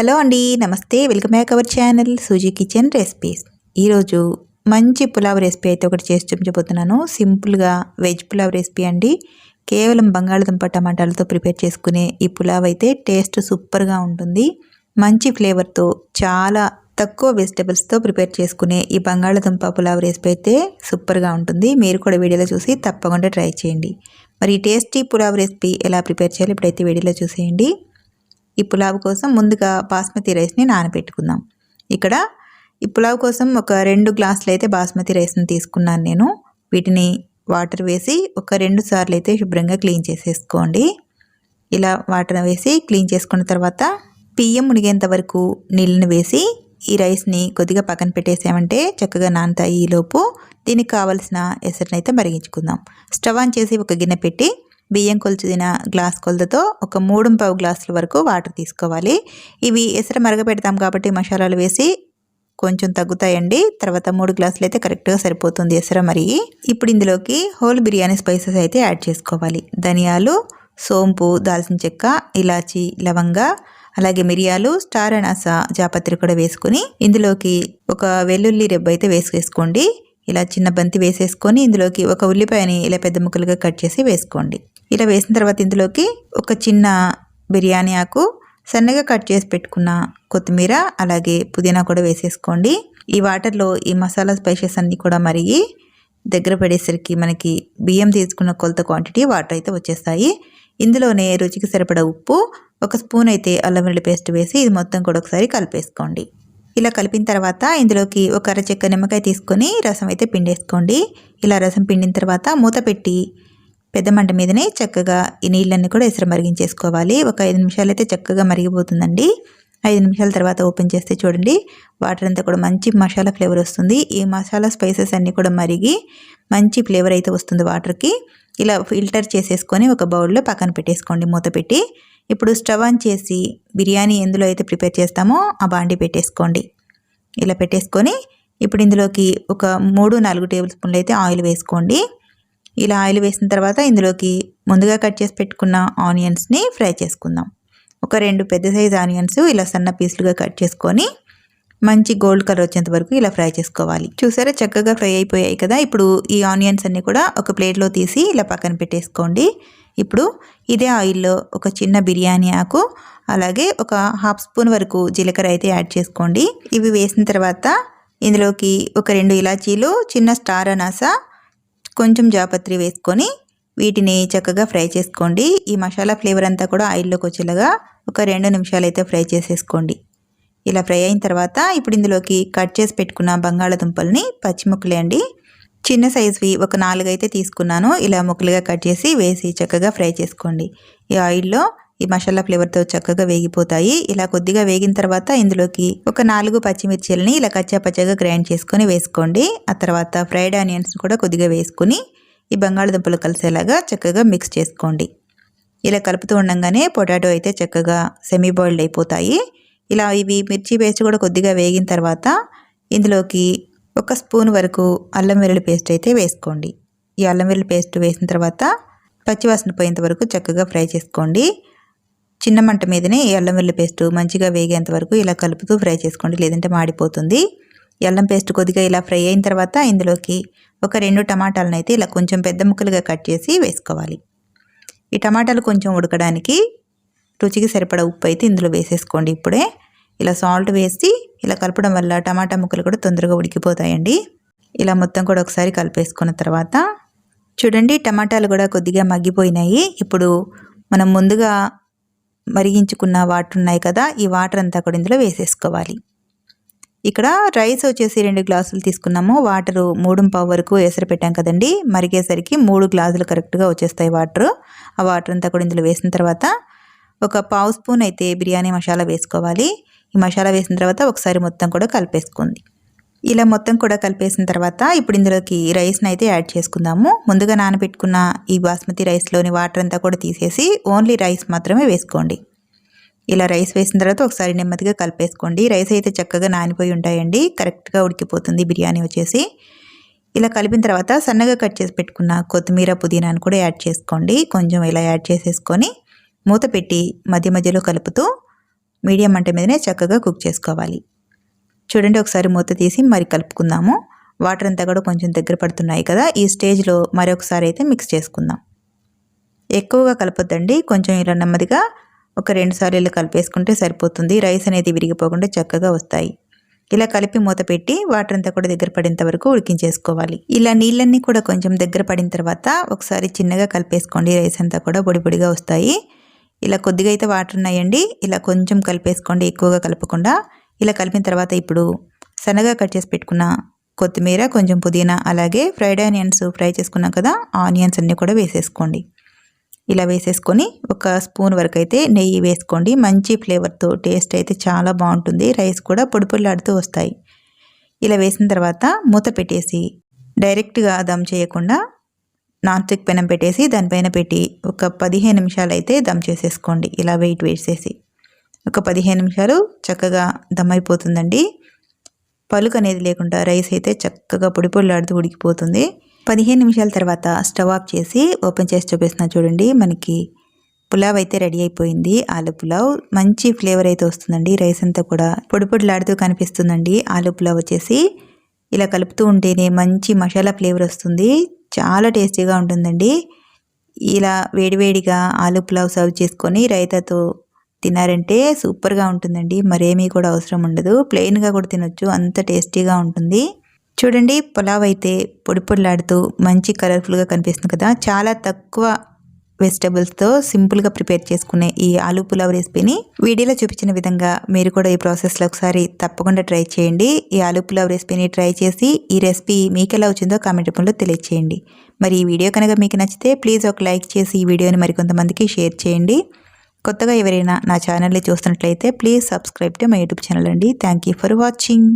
Hello అండి నమస్తే. Welcome back our channel Suji kitchen recipes. ఈరోజు మంచి పులావ్ రెసిపీ అయితే ఒకటి చేసి చూపించబోతున్నాను. సింపుల్గా వెజ్ పులావ్ రెసిపీ అండి. కేవలం బంగాళదుంప టమాటాలతో ప్రిపేర్ చేసుకునే ఈ పులావ్ అయితే టేస్ట్ సూపర్గా ఉంటుంది. మంచి ఫ్లేవర్తో చాలా తక్కువ వెజిటబుల్స్తో ప్రిపేర్ చేసుకునే ఈ బంగాళదుంప పులావ్ రెసిపీ అయితే సూపర్గా ఉంటుంది. మీరు కూడా వీడియోలో చూసి తప్పకుండా ట్రై చేయండి. మరి ఈ టేస్టీ పులావ్ రెసిపీ ఎలా ప్రిపేర్ చేయాలి ఇప్పుడైతే వీడియోలో చూసేయండి. ఈ పులావ్ కోసం ముందుగా బాస్మతి రైస్ని నానబెట్టుకుందాం. ఇక్కడ ఈ పులావ్ కోసం ఒక రెండు గ్లాసులు అయితే బాస్మతి రైస్ని తీసుకున్నాను నేను. వీటిని వాటర్ వేసి ఒక రెండు సార్లు అయితే శుభ్రంగా క్లీన్ చేసేసుకోండి. ఇలా వాటర్ వేసి క్లీన్ చేసుకున్న తర్వాత బియ్యం మునిగేంత వరకు నీళ్ళని వేసి ఈ రైస్ని కొద్దిగా పక్కన పెట్టేసామంటే చక్కగా నానతాయి ఈలోపు దీనికి కావలసిన ఎసరిని అయితే మరిగించుకుందాం. స్టవ్ ఆన్ చేసి ఒక గిన్నె పెట్టి బియ్యం కొలిచిన గ్లాస్ కొలతతో ఒక మూడు పావు గ్లాసుల వరకు వాటర్ తీసుకోవాలి. ఇవి ఎసరు మరగపెడతాం కాబట్టి మసాలాలు వేసి కొంచెం తగ్గుతాయండి. తర్వాత మూడు గ్లాసులు అయితే కరెక్ట్గా సరిపోతుంది ఎసర మరి. ఇప్పుడు ఇందులోకి హోల్ బిర్యానీ స్పైసెస్ అయితే యాడ్ చేసుకోవాలి. ధనియాలు సోంపు దాల్చిన చెక్క ఇలాచి లవంగా అలాగే మిరియాలు స్టార్ అనాస జాపత్రి కూడా వేసుకొని ఇందులోకి ఒక వెల్లుల్లి రెబ్బ అయితే వేసుకేసుకోండి ఇలా చిన్న బంతి వేసేసుకొని ఇందులోకి ఒక ఉల్లిపాయని ఇలా పెద్ద ముక్కలుగా కట్ చేసి వేసుకోండి. ఇలా వేసిన తర్వాత ఇందులోకి ఒక చిన్న బిర్యానీ ఆకు సన్నగా కట్ చేసి పెట్టుకున్న కొత్తిమీర అలాగే పుదీనా కూడా వేసేసుకోండి. ఈ వాటర్లో ఈ మసాలా స్పైసెస్ అన్నీ కూడా మరిగి దగ్గర పడేసరికి మనకి బియ్యం తీసుకున్న కొలత క్వాంటిటీ వాటర్ అయితే వచ్చేస్తాయి. ఇందులోనే రుచికి సరిపడ ఉప్పు ఒక స్పూన్ అయితే అల్లం వెల్లుల్లి పేస్ట్ వేసి ఇది మొత్తం కూడా ఒకసారి కలిపేసుకోండి. ఇలా కలిపిన తర్వాత ఇందులోకి ఒక అరచెక్క నిమ్మకాయ తీసుకొని రసం అయితే పిండేసుకోండి. ఇలా రసం పిండిన తర్వాత మూత పెట్టి పెద్ద మంట మీదనే చక్కగా ఈ నీళ్ళన్నీ కూడా ఎసరు మరిగించేసుకోవాలి. ఒక ఐదు నిమిషాలు అయితే చక్కగా మరిగిపోతుందండి. ఐదు నిమిషాల తర్వాత ఓపెన్ చేస్తే చూడండి వాటర్ అంతా కూడా మంచి మసాలా ఫ్లేవర్ వస్తుంది. ఈ మసాలా స్పైసెస్ అన్నీ కూడా మరిగి మంచి ఫ్లేవర్ అయితే వస్తుంది వాటర్కి. ఇలా ఫిల్టర్ చేసేసుకొని ఒక బౌల్లో పక్కన పెట్టేసుకోండి మూత పెట్టి. ఇప్పుడు స్టవ్ ఆన్ చేసి బిర్యానీ ఎందులో అయితే ప్రిపేర్ చేస్తామో ఆ బాండి పెట్టేసుకోండి. ఇలా పెట్టేసుకొని ఇప్పుడు ఇందులోకి ఒక మూడు నాలుగు టేబుల్ స్పూన్లు అయితే ఆయిల్ వేసుకోండి. ఇలా ఆయిల్ వేసిన తర్వాత ఇందులోకి ముందుగా కట్ చేసి పెట్టుకున్న ఆనియన్స్ని ఫ్రై చేసుకుందాం. ఒక రెండు పెద్ద సైజ్ ఆనియన్స్ ఇలా సన్న పీసులుగా కట్ చేసుకొని మంచి గోల్డ్ కలర్ వచ్చేంత వరకు ఇలా ఫ్రై చేసుకోవాలి. చూసారా? చక్కగా ఫ్రై అయిపోయాయి కదా? ఇప్పుడు ఈ ఆనియన్స్ అన్నీ కూడా ఒక ప్లేట్లో తీసి ఇలా పక్కన పెట్టేసుకోండి. ఇప్పుడు ఇదే ఆయిల్లో ఒక చిన్న బిర్యానీ ఆకు అలాగే ఒక హాఫ్ స్పూన్ వరకు జీలకర్ర అయితే యాడ్ చేసుకోండి. ఇవి వేసిన తర్వాత ఇందులోకి ఒక రెండు ఇలాచీలు చిన్న స్టార్ అనాస కొంచెం జాపత్రి వేసుకొని వీటిని చక్కగా ఫ్రై చేసుకోండి. ఈ మసాలా ఫ్లేవర్ అంతా కూడా ఆయిల్లోకి వచ్చేలాగా ఒక రెండు నిమిషాలు అయితే ఫ్రై చేసేసుకోండి. ఇలా ఫ్రై అయిన తర్వాత ఇప్పుడు ఇందులోకి కట్ చేసి పెట్టుకున్న బంగాళాదుంపల్ని పచ్చిముక్కలే అండి. చిన్న సైజువి ఒక నాలుగు అయితే తీసుకున్నాను. ఇలా ముక్కలుగా కట్ చేసి వేసి చక్కగా ఫ్రై చేసుకోండి. ఈ ఆయిల్లో ఈ మసాలా ఫ్లేవర్తో చక్కగా వేగిపోతాయి. ఇలా కొద్దిగా వేగిన తర్వాత ఇందులోకి ఒక నాలుగు పచ్చిమిర్చిలని ఇలా కచ్చా పచ్చగా గ్రైండ్ చేసుకొని వేసుకోండి. ఆ తర్వాత ఫ్రైడ్ ఆనియన్స్ కూడా కొద్దిగా వేసుకుని ఈ బంగాళదుంపలు కలిసేలాగా చక్కగా మిక్స్ చేసుకోండి. ఇలా కలుపుతూ ఉండగానే పొటాటో అయితే చక్కగా సెమీ బాయిల్డ్ అయిపోతాయి. ఇలా ఇవి మిర్చి పేస్ట్ కూడా కొద్దిగా వేగిన తర్వాత ఇందులోకి ఒక స్పూన్ వరకు అల్లం వెల్లుల్లి పేస్ట్ అయితే వేసుకోండి. ఈ అల్లం వెల్లుల్లి పేస్ట్ వేసిన తర్వాత పచ్చివాసన పోయేంత వరకు చక్కగా ఫ్రై చేసుకోండి. చిన్న మంట మీదనే అల్లం వెల్లుల్లి పేస్ట్ మంచిగా వేగేంత వరకు ఇలా కలుపుతూ ఫ్రై చేసుకోండి లేదంటే మాడిపోతుంది. అల్లం పేస్ట్ కొద్దిగా ఇలా ఫ్రై అయిన తర్వాత ఇందులోకి ఒక రెండు టమాటాలను అయితే ఇలా కొంచెం పెద్ద ముక్కలుగా కట్ చేసి వేసుకోవాలి. ఈ టమాటాలు కొంచెం ఉడకడానికి రుచికి సరిపడా ఉప్పు అయితే ఇందులో వేసేసుకోండి ఇప్పుడే. ఇలా సాల్ట్ వేసి ఇలా కలపడం వల్ల టమాటా ముక్కలు కూడా తొందరగా ఉడికిపోతాయండి. ఇలా మొత్తం కూడా ఒకసారి కలిపేసుకున్న తర్వాత చూడండి టమాటాలు కూడా కొద్దిగా మగ్గిపోయినాయి. ఇప్పుడు మనం ముందుగా మరిగించుకున్న వాటర్ ఉన్నాయి కదా ఈ వాటర్ అంతా కూడా ఇందులో వేసేసుకోవాలి. ఇక్కడ రైస్ వచ్చేసి రెండు గ్లాసులు తీసుకున్నాము. వాటరు మూడు పావు వరకు ఎసరు పెట్టాం కదండి. మరిగేసరికి మూడు గ్లాసులు కరెక్ట్గా వచ్చేస్తాయి వాటర్. ఆ వాటర్ అంతా కూడా ఇందులో వేసిన తర్వాత ఒక పావు స్పూన్ అయితే బిర్యానీ మసాలా వేసుకోవాలి. ఈ మసాలా వేసిన తర్వాత ఒకసారి మొత్తం కూడా కలిపేసుకుంది ఇలా మొత్తం కూడా కలిపేసిన తర్వాత ఇప్పుడు ఇందులోకి రైస్ని అయితే యాడ్ చేసుకుందాము. ముందుగా నానబెట్టుకున్న ఈ బాస్మతి రైస్లోని వాటర్ అంతా కూడా తీసేసి ఓన్లీ రైస్ మాత్రమే వేసుకోండి. ఇలా రైస్ వేసిన తర్వాత ఒకసారి నెమ్మదిగా కలిపేసుకోండి. రైస్ అయితే చక్కగా నానిపోయి ఉంటాయండి. కరెక్ట్గా ఉడికిపోతుంది బిర్యానీ వచ్చేసి. ఇలా కలిపిన తర్వాత సన్నగా కట్ చేసి పెట్టుకున్న కొత్తిమీర పుదీనాను కూడా యాడ్ చేసుకోండి. కొంచెం ఇలా యాడ్ చేసేసుకొని మూత పెట్టి మధ్య మధ్యలో కలుపుతూ మీడియం మంట మీదనే చక్కగా కుక్ చేసుకోవాలి. చూడండి ఒకసారి మూత తీసి మరి కలుపుకుందాము. వాటర్ అంతా కూడా కొంచెం దగ్గర పడుతున్నాయి కదా ఈ స్టేజ్లో మరొకసారి అయితే మిక్స్ చేసుకుందాం. ఎక్కువగా కలపొద్దండి కొంచెం ఇలా నెమ్మదిగా ఒక రెండు సార్లు ఇలా కలిపేసుకుంటే సరిపోతుంది. రైస్ అనేది విరిగిపోకుండా చక్కగా వస్తాయి. ఇలా కలిపి మూత పెట్టి వాటర్ అంతా కూడా దగ్గర పడేంత వరకు ఉడికించేసుకోవాలి. ఇలా నీళ్ళన్నీ కూడా కొంచెం దగ్గర పడిన తర్వాత ఒకసారి చిన్నగా కలిపేసుకోండి రైస్ అంతా కూడా పొడి పొడిగా వస్తాయి. ఇలా కొద్దిగా అయితే వాటర్ ఉన్నాయండి ఇలా కొంచెం కలిపేసుకోండి ఎక్కువగా కలపకుండా. ఇలా కలిపిన తర్వాత ఇప్పుడు సన్నగా కట్ చేసి పెట్టుకున్న కొత్తిమీర కొంచెం పుదీనా అలాగే ఫ్రైడ్ ఆనియన్స్ ఫ్రై చేసుకున్నాం కదా ఆనియన్స్ అన్నీ కూడా వేసేసుకోండి. ఇలా వేసేసుకొని ఒక స్పూన్ వరకు అయితే నెయ్యి వేసుకోండి. మంచి ఫ్లేవర్తో టేస్ట్ అయితే చాలా బాగుంటుంది. రైస్ కూడా పొడిపొడిలాడుతూ వస్తాయి. ఇలా వేసిన తర్వాత మూత పెట్టేసి డైరెక్ట్గా దమ్ చేయకుండా నాన్ స్టిక్ పెనం పెట్టేసి దానిపైన పెట్టి ఒక పదిహేను నిమిషాలు అయితే దమ్ చేసేసుకోండి. ఇలా వెయిట్ వేసేసి ఒక పదిహేను నిమిషాలు చక్కగా దమ్ అయిపోతుందండి పలుకు అనేది లేకుండా రైస్ అయితే చక్కగా పొడి పొడిలాడుతూ ఉడికిపోతుంది. పదిహేను నిమిషాల తర్వాత స్టవ్ ఆఫ్ చేసి ఓపెన్ చేసి చూపిస్తున్నా చూడండి. మనకి పులావ్ అయితే రెడీ అయిపోయింది. ఆలు పులావ్ మంచి ఫ్లేవర్ అయితే వస్తుందండి. రైస్ అంతా కూడా పొడి పొడిలాడుతూ కనిపిస్తుందండి. ఆలు పులావ్ వచ్చేసి ఇలా కలుపుతూ ఉంటేనే మంచి మసాలా ఫ్లేవర్ వస్తుంది. చాలా టేస్టీగా ఉంటుందండి. ఇలా వేడివేడిగా ఆలు పులావ్ సర్వ్ చేసుకొని రైతాతో తినారంటే సూపర్గా ఉంటుందండి. మరేమీ కూడా అవసరం ఉండదు. ప్లెయిన్గా కూడా తినొచ్చు. అంత టేస్టీగా ఉంటుంది. చూడండి పులావ్ అయితే పొడి పొడిలాడుతూ మంచి కలర్ఫుల్గా కనిపిస్తుంది కదా. చాలా తక్కువ వెజిటబుల్స్తో సింపుల్గా ప్రిపేర్ చేసుకునే ఈ ఆలూ పులావ్ రెసిపీని వీడియోలో చూపించిన విధంగా మీరు కూడా ఈ ప్రాసెస్లో ఒకసారి తప్పకుండా ట్రై చేయండి. ఈ ఆలూ పులావ్ రెసిపీని ట్రై చేసి ఈ రెసిపీ మీకు ఎలా వచ్చిందో కామెంట్ రూపంలో తెలియచేయండి. మరి ఈ వీడియో కనుక మీకు నచ్చితే ప్లీజ్ ఒక లైక్ చేసి ఈ వీడియోని మరికొంతమందికి షేర్ చేయండి. కొత్తగా ఎవరైనా నా ఛానల్ని చూస్తున్నట్లయితే please subscribe to my YouTube channel అండి. Thank you for watching